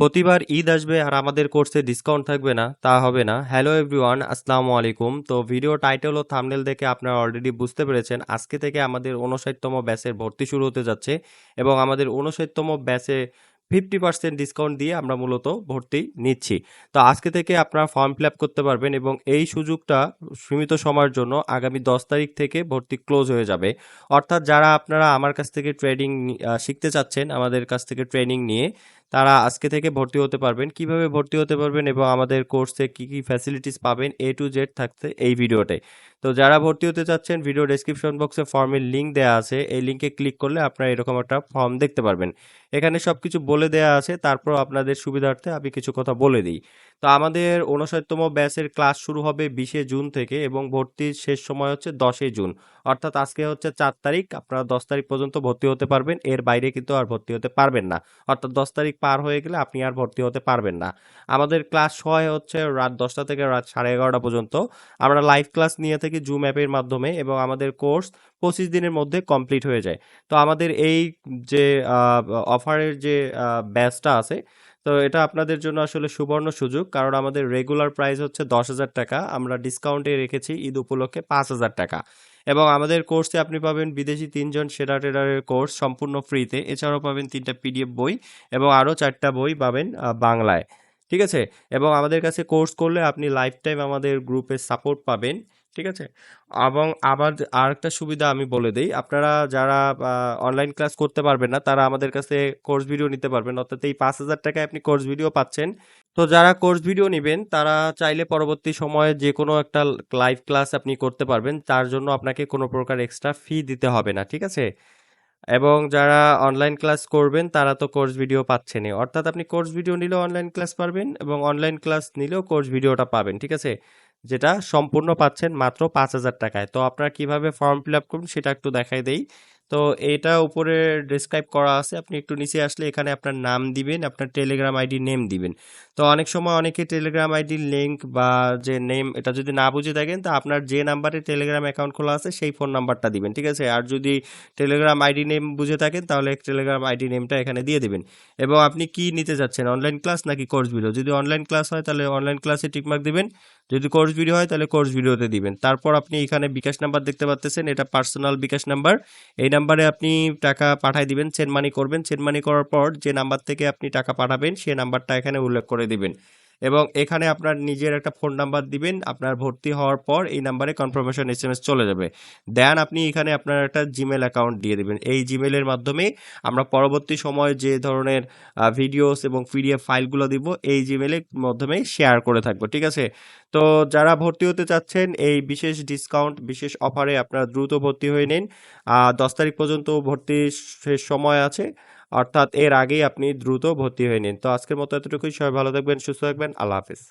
প্রতিবার ঈদ আসবে আর আমাদের কোর্সে ডিসকাউন্ট থাকবে না, তা হবে না। হ্যালো এভরিওয়ান আসসালামু আলাইকুম। তো ভিডিও টাইটেল ও থামনেল দেখে আপনারা অলরেডি বুঝতে পেরেছেন, আজকে থেকে আমাদের উনষাটতম ব্যাচের ভর্তি শুরু হতে যাচ্ছে এবং আমাদের উনষাটতম ব্যাচে ফিফটি পার্সেন্ট ডিসকাউন্ট দিয়ে আমরা মূলত ভর্তি নিচ্ছি। তো আজকে থেকে আপনারা ফর্ম ফিল করতে পারবেন এবং এই সুযোগটা সীমিত সময়ের জন্য আগামী দশ তারিখ থেকে ভর্তি ক্লোজ হয়ে যাবে। অর্থাৎ যারা আপনারা আমার কাছ থেকে ট্রেডিং শিখতে চাচ্ছেন, আমাদের কাছ থেকে ট্রেনিং নিয়ে তারা আজকে থেকে ভর্তি হতে পারবেন। কীভাবে ভর্তি হতে পারবেন এবং আমাদের কোর্সে কি কি ফ্যাসিলিটিস পাবেন এ টু জেড থাকছে এই ভিডিওতে। তো যারা ভর্তি হতে চাচ্ছেন ভিডিও ডেসক্রিপশন বক্সে ফর্মের লিঙ্ক দেওয়া আছে। এই লিঙ্কে ক্লিক করলে আপনারা এরকম একটা ফর্ম দেখতে পারবেন। এখানে সব কিছু বলে দেওয়া আছে, তারপর আপনাদের সুবিধার্থে আমি কিছু কথা বলে দিই। তো আমাদের উনষাটতম ব্যাচের ক্লাস শুরু হবে বিশে জুন থেকে এবং ভর্তির শেষ সময় হচ্ছে দশই জুন। অর্থাৎ আজকে হচ্ছে চার তারিখ, আপনারা দশ তারিখ পর্যন্ত ভর্তি হতে পারবেন। এর বাইরে কিন্তু আর ভর্তি হতে পারবেন না। অর্থাৎ দশ তারিখ পার হয়ে গেলে আপনি আর ভর্তি হতে পারবেন না। আমাদের ক্লাস হয় হচ্ছে রাত দশটা থেকে রাত সাড়ে এগারোটা পর্যন্ত। আমরা লাইভ ক্লাস নিয়ে থাকি জুম অ্যাপের মাধ্যমে এবং আমাদের কোর্স পঁচিশ দিনের মধ্যে কমপ্লিট হয়ে যায়। তো আমাদের এই যে অফারের যে ব্যাচটা আছে, তো এটা আপনাদের জন্য আসলে সুবর্ণ সুযোগ। কারণ আমাদের রেগুলার প্রাইস হচ্ছে দশ হাজার টাকা, আমরা ডিসকাউন্টে রেখেছি ঈদ উপলক্ষে পাঁচ হাজার টাকা। এবং আমাদের কোর্সে আপনি পাবেন বিদেশি তিনজন সেরা ট্রেডারের কোর্স সম্পূর্ণ ফ্রিতে এছাড়াও পাবেন তিনটা পিডিএফ বই এবং আরও চারটা বই পাবেন বাংলায়। ঠিক আছে? এবং আমাদের কাছে কোর্স করলে আপনি লাইফ টাইম আমাদের গ্রুপে সাপোর্ট পাবেন। ঠিক আছে? এবং আবার আর একটা সুবিধা আমি বলে দেই, আপনারা যারা অনলাইন ক্লাস করতে পারবেন না, তারা আমাদের কাছে কোর্স ভিডিও নিতে পারবেন। অর্থাৎ এই পাঁচ হাজার টাকায় আপনি কোর্স ভিডিও পাচ্ছেন। তো যারা কোর্স ভিডিও নেবেন, তারা চাইলে পরবর্তী সময়ে যে কোনো একটা লাইভ ক্লাস আপনি করতে পারবেন, তার জন্য আপনাকে কোনো প্রকার এক্সট্রা ফি দিতে হবে না, ঠিক আছে? এবং যারা অনলাইন ক্লাস করবেন, তারা তো কোর্স ভিডিও পাচ্ছেনই। অর্থাৎ আপনি কোর্স ভিডিও নিলেও অনলাইন ক্লাস পারবেন এবং অনলাইন ক্লাস নিলেও কোর্স ভিডিওটা পাবেন, ঠিক আছে? যেটা সম্পূর্ণ পাচ্ছেন মাত্র পাঁচ হাজার টাকায়। তো আপনারা কীভাবে ফর্ম ফিল আপ করুন সেটা একটু দেখাই দেই। তো এটা উপরে ডিসক্রাইব করা আছে, আপনি একটু নিচে আসলে এখানে আপনার নাম দিবেন, আপনার টেলিগ্রাম আইডি নেম দিবেন। তো অনেক সময় অনেকে টেলিগ্রাম আইডির লিঙ্ক বা যে নেম এটা যদি না বুঝে থাকেন, তো আপনার যে নাম্বারে টেলিগ্রাম অ্যাকাউন্ট খোলা আছে, সেই ফোন নাম্বারটা দিবেন, ঠিক আছে? আর যদি টেলিগ্রাম আইডি নেম বুঝে থাকেন, তাহলে টেলিগ্রাম আইডি নেমটা এখানে দিয়ে দেবেন। এবং আপনি কি নিতে যাচ্ছেন অনলাইন ক্লাস নাকি কোর্স ভিডিও যদি অনলাইন ক্লাস হয়, তাহলে অনলাইন ক্লাসে টিকমার্ক দিবেন। যদি কোর্স ভিডিও হয়, তাহলে কোর্স ভিডিওতে দিবেন। তারপর আপনি এখানে বিকাশ নাম্বার দেখতে পাচ্ছেন, এটা পার্সোনাল বিকাশ নাম্বার এই নাম্বারে আপনি টাকা পাঠাই দিবেন সেন্ড মানি করবেন। সেন্ড মানি করার পর যে নাম্বার থেকে আপনি টাকা পাঠাবেন, সে নাম্বারটা এখানে উল্লেখ করে দিবেন। এবং এখানে আপনার নিজের একটা ফোন নাম্বার দিবেন, আপনার ভর্তি হওয়ার পর এই নাম্বারে কনফার্মেশন এস চলে যাবে। দেন আপনি এখানে আপনার একটা জিমেল অ্যাকাউন্ট দিয়ে দেবেন। এই জিমেলের মাধ্যমে আমরা পরবর্তী সময়ে যে ধরনের ভিডিওস এবং পিডিএফ ফাইলগুলো দিব, এই জিমেলের মাধ্যমে শেয়ার করে থাকব, ঠিক আছে? তো যারা ভর্তি হতে চাচ্ছেন, এই বিশেষ ডিসকাউন্ট বিশেষ অফারে আপনারা দ্রুত ভর্তি হয়ে নিন। দশ তারিখ পর্যন্ত ভর্তির শেষ সময় আছে। অর্থাৎ এর আগেই আপনি দ্রুত ভর্তি হয়ে নিন। তো আজকের মতো এতটুকুই। সবাই ভালো থাকবেন, সুস্থ থাকবেন। আল্লাহ হাফিজ।